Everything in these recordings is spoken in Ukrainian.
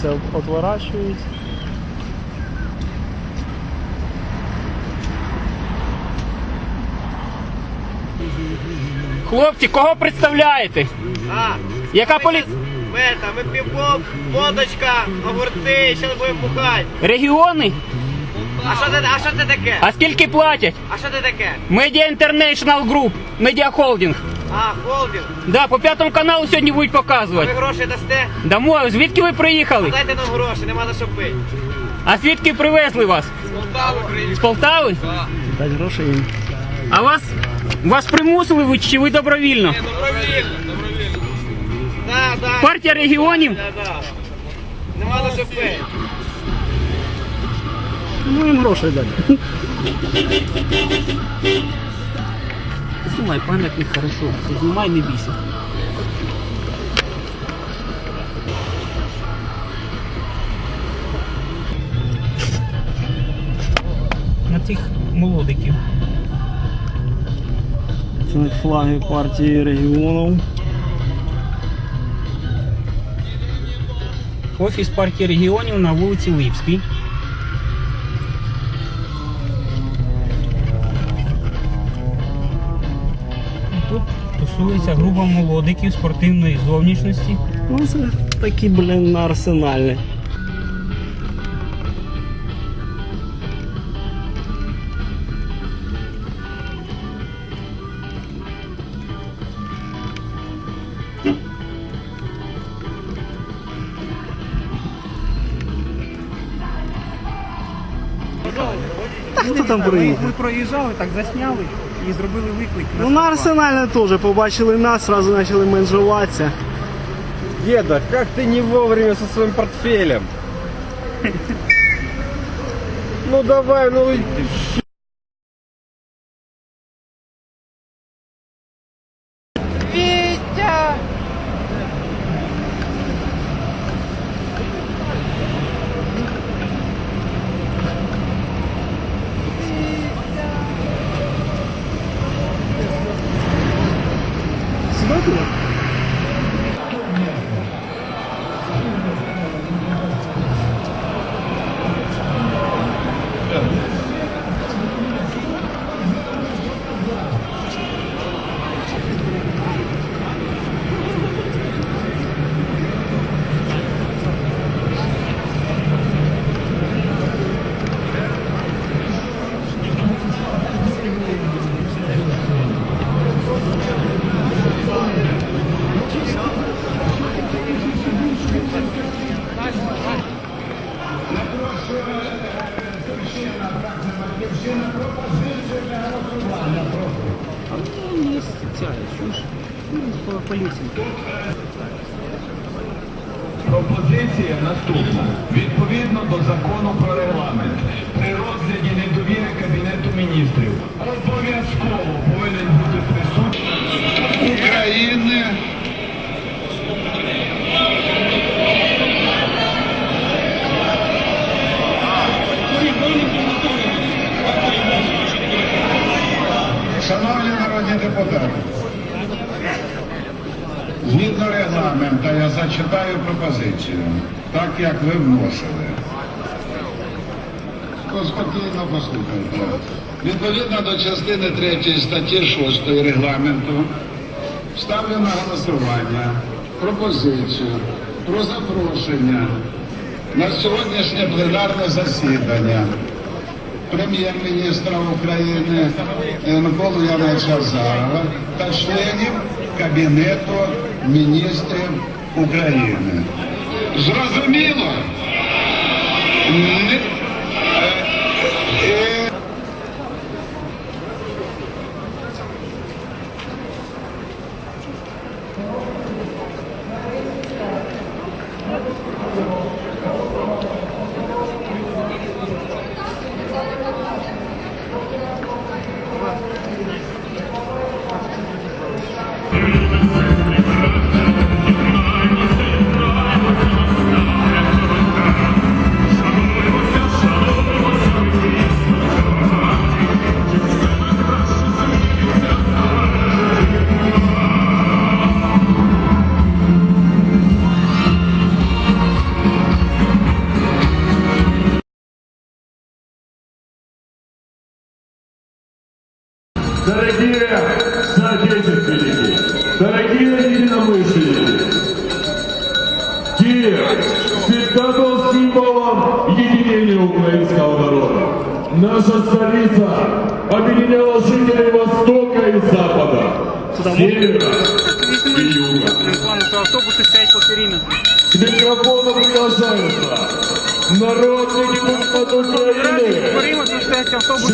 Сразу отворачують. Хлопці, кого представляєте? А, Яка ми полі... щас- Ми, та, ми водочка, огурці, зараз будемо пухати. Регіони? А що це, а що це таке? А скільки платять? А що це таке? Media International Group, Media Holding. А, холдинг. Да, по п'ятому каналу сьогодні будуть Ви гроші дасте? Дамо, звідки ви приїхали? Дайте нам гроші, нема за що пити. А звідки привезли вас? З Полтави? Дать гроші їм. А вас, вас примусили ви чи ви добровільно? Добровільно, добровільно. Да, да. Партія регіонів? Да, да. Нема за що пити. Ну їм гроші дати. Знімай, пам'ятник хорошо. Знімай, не бійся. На цих молодиків. Це флаги партії регіонів. Офіс партії регіонів на вулиці Липській. Тусується група молодиків спортивної зовнішності. Ну це такі, блін, на арсеналі. Та хто там? Ми проїжджали, так засняли і зробили виклик. Ну на Арсенальне теж побачили нас, сразу почали менжуватися. Деда, как ты не вовремя со своим портфелем? Ну давай, ну туди? Пропозиція наступна. Відповідно до закону про регламент, при розгляді недовіри Кабінету міністрів обов'язково повинен бути присутній України. Депутати, Згідно регламента я зачитаю пропозицію, так як ви вносили. Спокійно послухайте. Відповідно до частини 3 статті 6 регламенту ставлю на голосування пропозицію про запрошення на сьогоднішнє пленарне засідання прем'єр-міністра України Миколу Яновича Азарова та членів Кабінету міністрів України. Зрозуміло?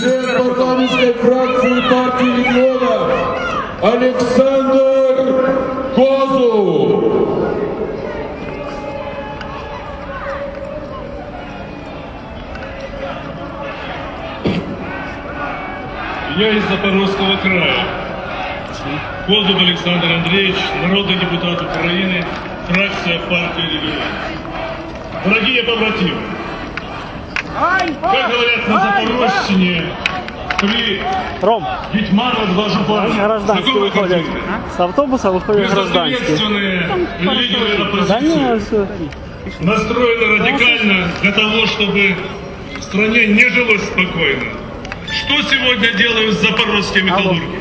Член парламентской фракции партии регионов Александр Козу. Я из Запорожского края. Козуб Александр Андреевич, народный депутат Украины, фракция партии регионов. Дорогие побратимы, как говорят на Запорожщине, при Ром, Гетьмана два жупана. гражданські Такого виходять. хотите? З автобуса виходять гражданські. Безответственные лидеры Да оппозиции ні, все. настроены радикально для того, чтобы стране не жилось спокойно. Что сегодня делают запорожские металлурги?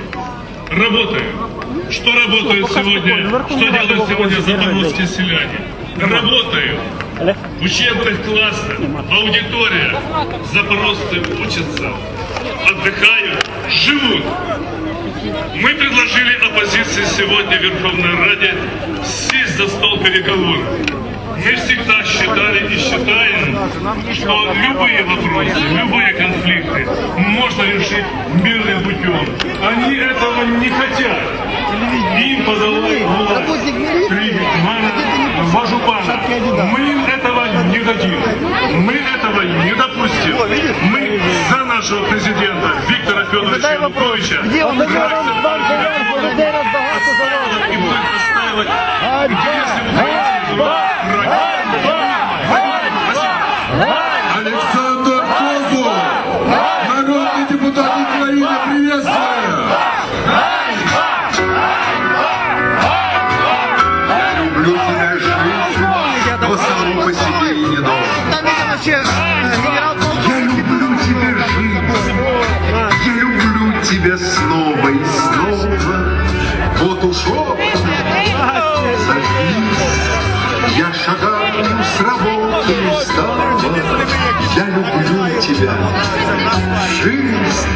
Работают. Что работают пока сегодня? спокойно. Верховная Что Рада делают сегодня выходит, держать запорожские селяне? Работают. В учебных классах, в аудиториях запорожцы учатся, отдыхают, живут. Мы предложили оппозиции сегодня в Верховной Раде сесть за стол переговоров. Мы всегда считали и считаем, что любые вопросы, любые конфликты можно решить мирным путем. Они этого не хотят. Им подавай власть три Гетмана, Важупана. Мы им этого не дадим. Мы этого не допустим. Мы за нашего президента Виктора Федоровича Януковича. Где он? И будет отстаивать интересы украинских Александр Тебя, жизнь,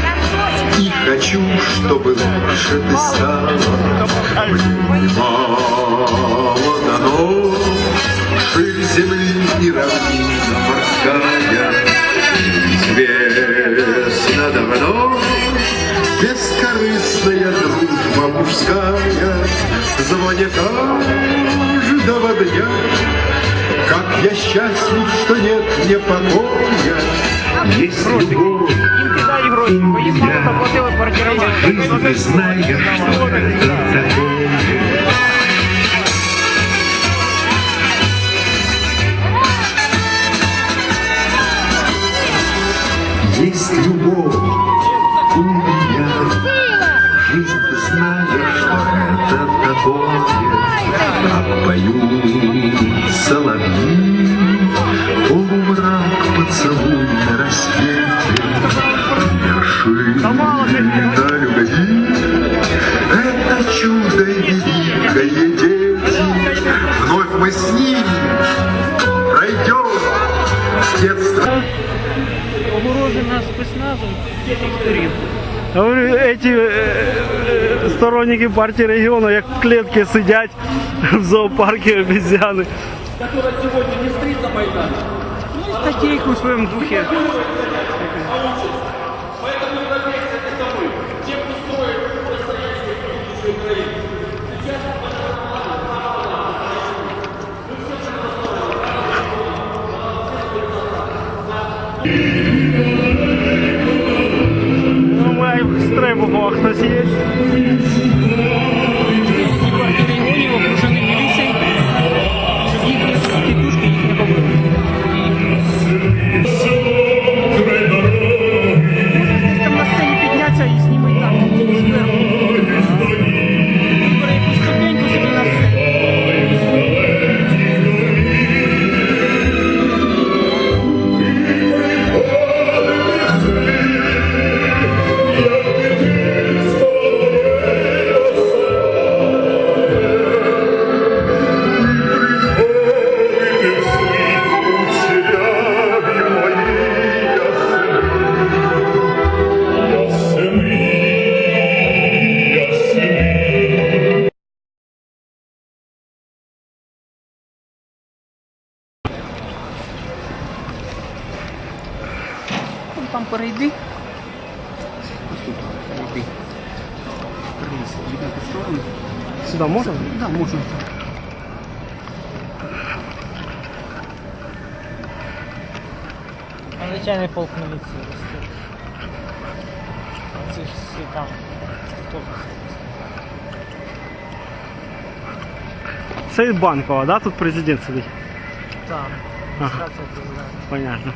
и хочу, чтобы лучше ты стала. Мне мало дано, ширь земли и равнина морская. Известно давно, бескорыстная дружба мужская Звонит каждого дня, как я счастлив, что нет мне покоя. Есть любовь заплатили квартирувати. Жизнь, ты знаешь, что это такое. Говорю, эти е, сторонники партии региона, як в клетке сидять в зоопарку обезьяни. Статейку в своем духі. Стрибухах хтось є. Тітушки Ось тут перейди. Перейди, відійди в сторону. Сюди можна? Да, можна. Звичайний полк міліції росте. Ці ж всі там. Хто ж Це банкова, да? Тут президент сидить. там? Адміністрація президента. Понятно.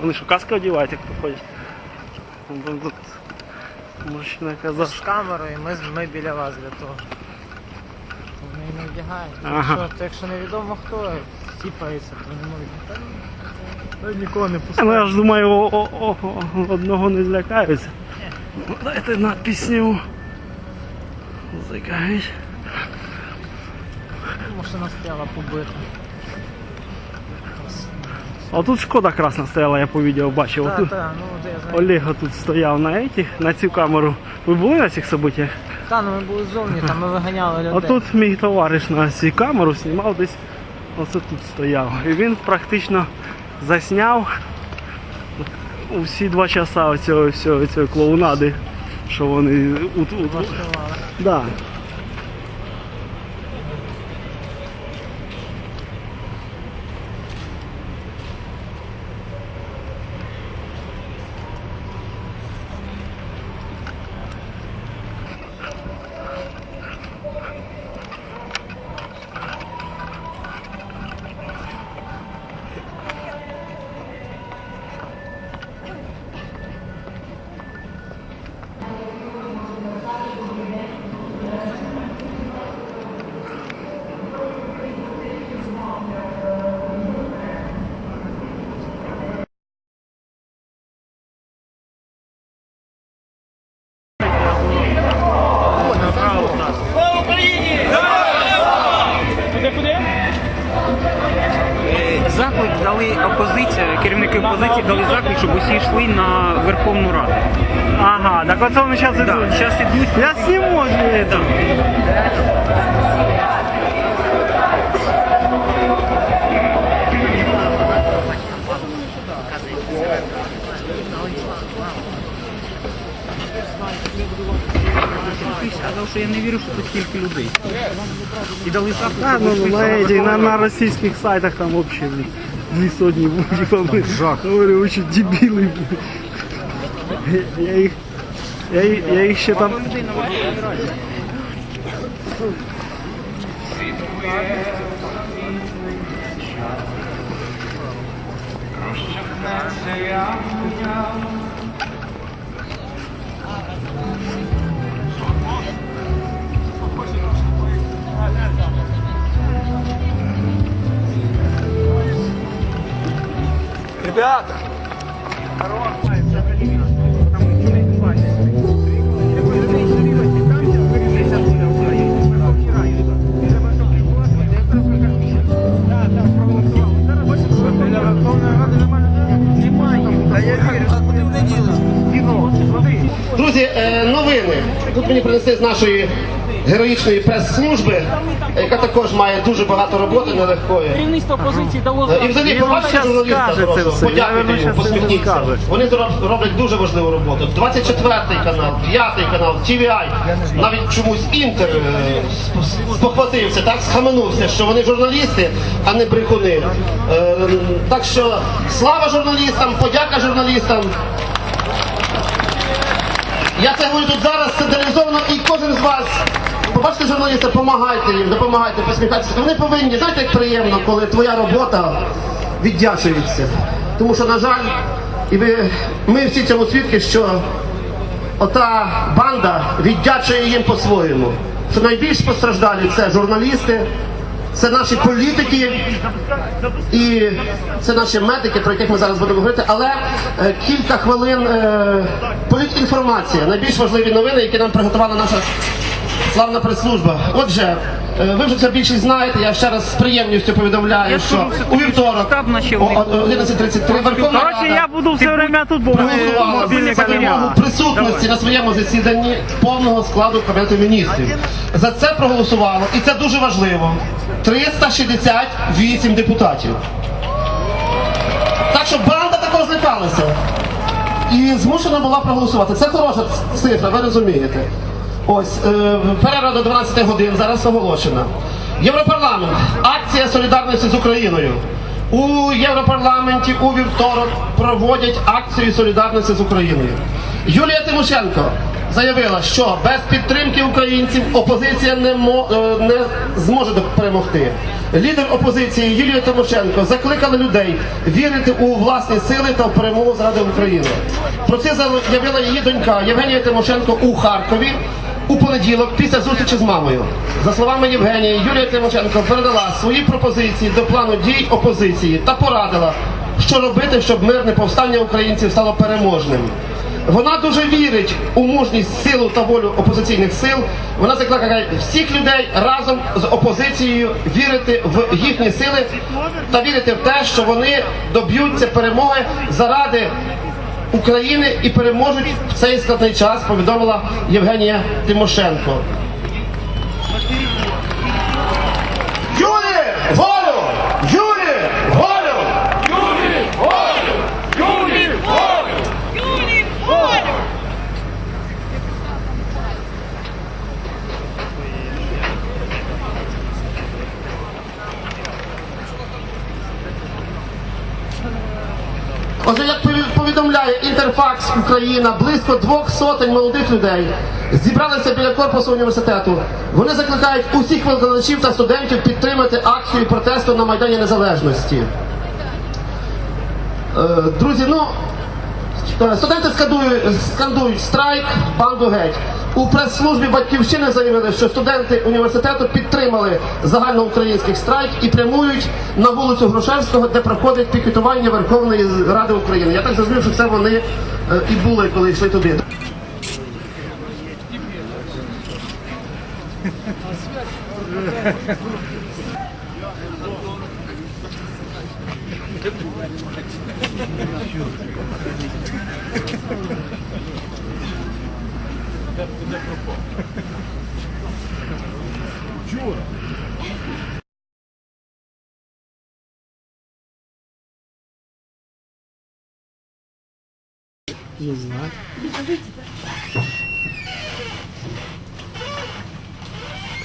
Вони що, каски одягають, як тут Мужчина казав, З камерою ми, ми біля вас для того. Вони не вдягають. Ага. Якщо, якщо невідомо хто сіпається, то не можуть. Та Нікого не Ну я ж думаю, о, о, о, о, одного не злякаються. Ну, Дайте надпись сніму. Злякають. Машина стояла побита. А тут шкода красна стояла, я по відео бачив. Так, так, ну от я знаю. Олега тут стояв на этих, на цю камеру. Ви були на цих событиях? Та, ну ми були ззовні, там ми виганяли людей. Отут мій товариш на цю камеру знімав десь. Оце тут стояв. І він практично засняв усі два часа оцього всього цієї клоунади, що вони влаштували. Да. Верховну Раду. Ага, так оце вони зараз Да, ідуть. зараз ідуть. Я сніму звідти. Да. Ти сказав, що я не вірю, що тут стільки людей. І дали заклик, А, щоб ну, усі на, йшли эти, на, на російських сайтах там вообще блін, дві сотні будь Жах. Говорю, ви що дебіли. Блін. Я їх, я, їх- я їх ще там... Тут мені принесли з нашої героїчної прес-служби, яка також має дуже багато роботи нелегкої. Керівництво опозиції дало Е, І взагалі побачите журналіста. Я подякуйте йому посміхніться. Вони роблять дуже важливу роботу. 24 канал, 5 канал, TVI, навіть чомусь Інтер е, спохватився, так схаменувся, що вони журналісти, а не брехуни. Е, Так що слава журналістам, подяка журналістам. Я це говорю тут зараз централізовано і кожен з вас. Побачите журналіста, допомагайте їм, допомагайте, посміхайтеся. Вони повинні, знаєте, як приємно, коли твоя робота віддячується. Тому що, на жаль, і ви, ми всі цьому свідки, що ота банда віддячує їм по-своєму. Що найбільш постраждалі це журналісти, це наші політики і це наші медики, про яких ми зараз будемо говорити. Але е, кілька хвилин е, політінформація, найбільш важливі новини, які нам приготувала наша славна прес-служба. Отже, е, ви вже це більшість знаєте. Я ще раз з приємністю повідомляю, що у вівторок о начальник. о- 11.33 Верховна Рада я буду все время тут, проголосувала за вимогу присутності на своєму засіданні повного складу Кабінету міністрів. За це проголосувало, і це дуже важливо. 368 депутатів. Так що банда також злякалася. І змушена була проголосувати. Це хороша цифра, ви розумієте. Ось е, перерва до 12 годин зараз оголошена. Європарламент. Акція солідарності з Україною. У Європарламенті у вівторок проводять акцію солідарності з Україною. Юлія Тимошенко заявила, що без підтримки українців опозиція не, мо, е, не зможе перемогти. Лідер опозиції Юлія Тимошенко закликала людей вірити у власні сили та в перемогу заради України. Про це заявила її донька Євгенія Тимошенко у Харкові у понеділок після зустрічі з мамою. За словами Євгенії, Юлія Тимошенко передала свої пропозиції до плану дій опозиції та порадила, що робити, щоб мирне повстання українців стало переможним. Вона дуже вірить у мужність, силу та волю опозиційних сил. Вона закликає всіх людей разом з опозицією вірити в їхні сили та вірити в те, що вони доб'ються перемоги заради України і переможуть в цей складний час. Повідомила Євгенія Тимошенко. Юлі! Волю! Юлі! Волю! Отже, як повідомляє Інтерфакс Україна, близько двох сотень молодих людей зібралися біля корпусу університету. Вони закликають усіх викладачів та студентів підтримати акцію протесту на Майдані Незалежності. Е, Друзі, ну е, студенти скандують, скандують страйк, банду геть. У прес-службі батьківщини заявили, що студенти університету підтримали загальноукраїнський страйк і прямують на вулицю Грушевського, де проходить пікетування Верховної Ради України. Я так зрозумів, що це вони е, і були, коли йшли туди. Не знаю.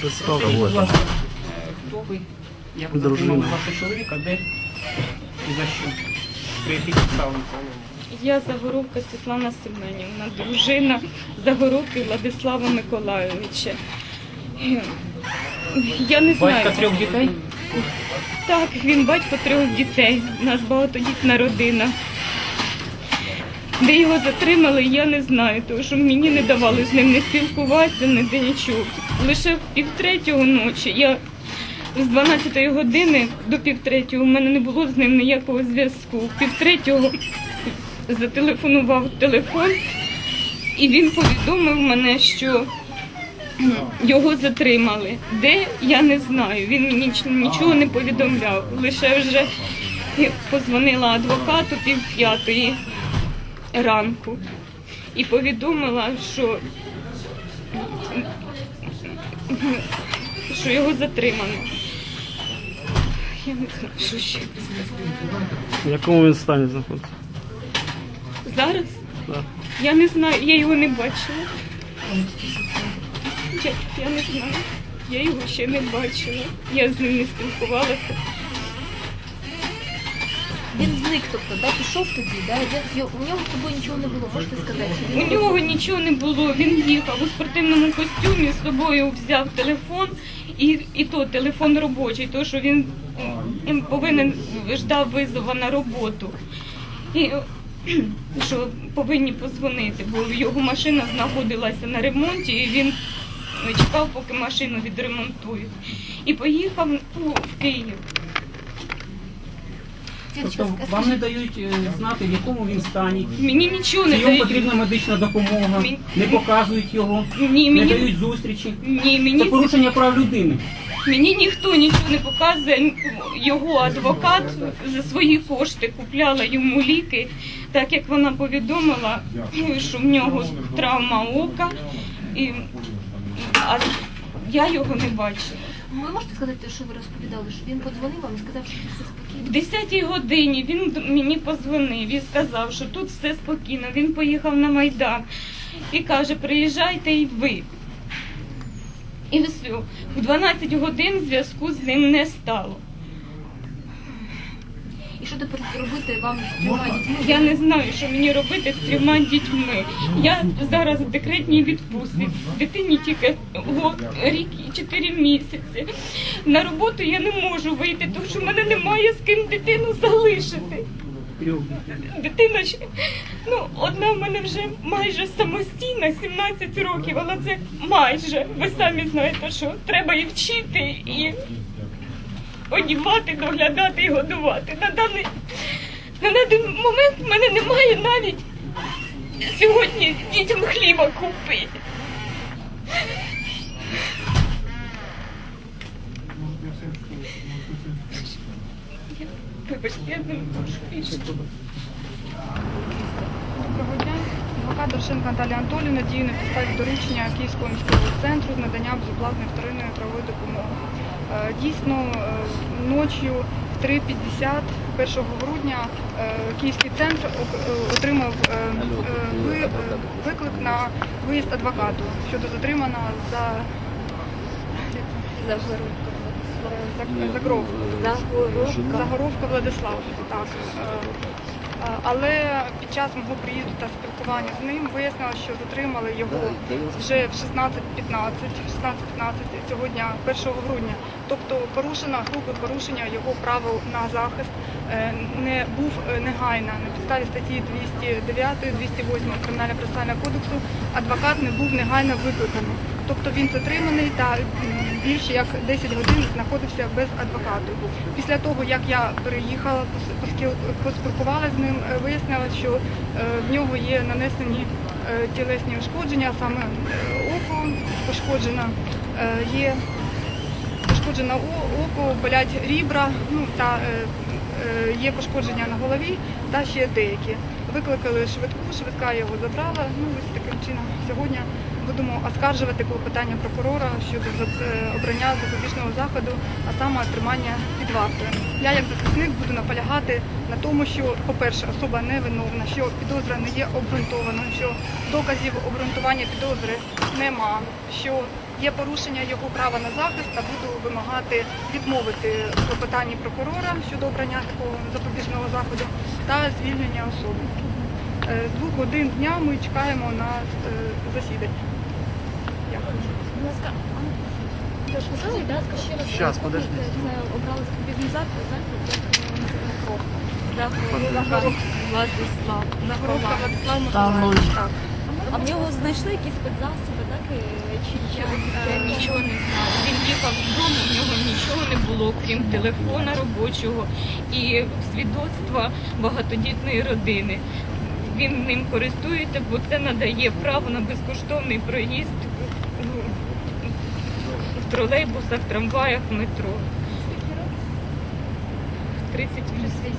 Представте. Хто ви? Як Дружина. вашого чоловіка, де і за що? При яких підставах? Я Загоровка Світлана Семенівна, дружина Загоровки Владислава Миколайовича. Я не знаю. Батька трьох дітей? Так, він батько трьох дітей. У нас багатодітна родина. Де його затримали, я не знаю, тому що мені не давали з ним не спілкуватися, не де нічого. Лише в півтретього ночі я з 12 години до півтретього у мене не було з ним ніякого зв'язку. Півтретього зателефонував телефон, і він повідомив мене, що його затримали. Де я не знаю. Він мені ніч- нічого не повідомляв. Лише вже позвонила адвокату пів п'ятої ранку і повідомила, що що його затримано. Я не знаю, що ще В якому він стані знаходиться? зараз. Так. Я не знаю, я його не бачила. Я, я не знаю. Я його ще не бачила. Я з ним не спілкувалася. Він зник, тобто, да, пішов тоді, да? Він- У нього з собою нічого не було, можете сказати? У він- нього нічого не було. Він їхав у спортивному костюмі, з собою взяв телефон, і, і то телефон робочий, тому що він, м, повинен ждав визова на роботу. І е, що повинні позвонити, бо його машина знаходилася на ремонті, і він чекав, поки машину відремонтують. І поїхав в Київ. Тобто вам не дають е, знати, в якому він стані. Мені нічого Чи не йому дають. потрібна медична допомога, Мені- не показують його, Ні, не мені, дають зустрічі. ні, Це мені порушення прав людини. Мені ніхто нічого не показує. Його адвокат за свої кошти купляла йому ліки, так як вона повідомила, що в нього травма ока, і а я його не бачила. Ви можете сказати, що ви розповідали, що він подзвонив вам і сказав, що все В спокійно? 10-й годині він мені подзвонив і сказав, що тут все спокійно. Він поїхав на Майдан і каже, приїжджайте і ви. І все. В 12 годин зв'язку з ним не стало. Що тепер робити вам з трьома дітьми? Я не знаю, що мені робити з трьома дітьми. Я зараз в декретній відпустці. Дитині тільки год, рік і чотири місяці. На роботу я не можу вийти, тому що в мене немає з ким дитину залишити. Дитина ще ну одна в мене вже майже самостійна, 17 років, але це майже. Ви самі знаєте, що треба і вчити, і одівати, доглядати і годувати. На даний, на даний момент в мене немає навіть сьогодні дітям хліба купити. Доброго дня. Адвокат Дорошенко Наталія Анатоліївна діє на підставі доручення Київського міського центру з надання безоплатної вторинної правової допомоги. Е, Дійсно, е, ночі в 3.50 1 грудня е, Київський центр отримав ви- виклик на виїзд адвокату щодо затримана за За- Загоровка Владислав. Так. Е, Е, Але під час мого приїзду та спілкування з ним вияснила, що затримали його вже в 16.15, 16.15 цього дня, 1 грудня. Тобто порушена група порушення його правил на захист не був е, негайно на підставі статті 209, 208 Кримінального процесуального кодексу. Адвокат не був негайно викликаний. Тобто він затриманий та більше як 10 годин знаходився без адвокату. Після того, як я переїхала, поспілкувалася з ним, е, вияснилось, що е, в нього є нанесені е, тілесні ушкодження, саме е, око пошкоджено, е, є пошкоджено око, болять рібра, ну та е, е, є пошкодження на голові та ще деякі. Викликали швидку, швидка його забрала. Ну ось таким чином сьогодні будемо оскаржувати клопотання прокурора щодо е, обрання запобіжного заходу, а саме тримання під вартою. Я як захисник буду наполягати на тому, що, по-перше, особа невиновна, що підозра не є обґрунтованою, що доказів обґрунтування підозри нема, що є порушення його права на захист та буду вимагати відмовити клопотанні прокурора щодо обрання такого запобіжного заходу та звільнення особи. Е, З двох годин дня ми чекаємо на е, засідання. Дякую. Будь ласка, тож ви будь ласка, ще раз. Щас, е, подожди. Це, обрали запобіжний захід, захід, Владислав. Загоровка Владислав Миколаївич. Так. А в нього знайшли якісь спецзасоби, Чи Я е, нічого не знаю. Він їхав додому, в нього нічого не було, крім телефона робочого і свідоцтва багатодітної родини. Він ним користується, бо це надає право на безкоштовний проїзд в- в тролейбусах, трамваях, метро. 38.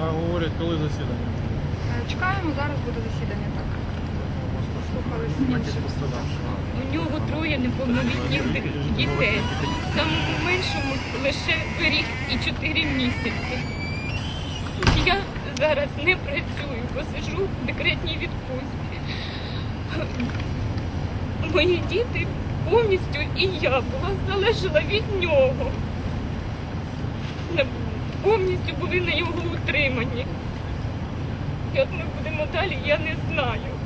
А говорять, коли засідання? Е, Чекаємо, зараз буде засідання. У нього троє неповнолітніх дітей. Самому меншому лише рік і чотири місяці. Я зараз не працюю, бо сижу в декретній відпустці. Мої діти повністю і я була залежала від нього. Повністю були на його утриманні. Як ми будемо далі, я не знаю.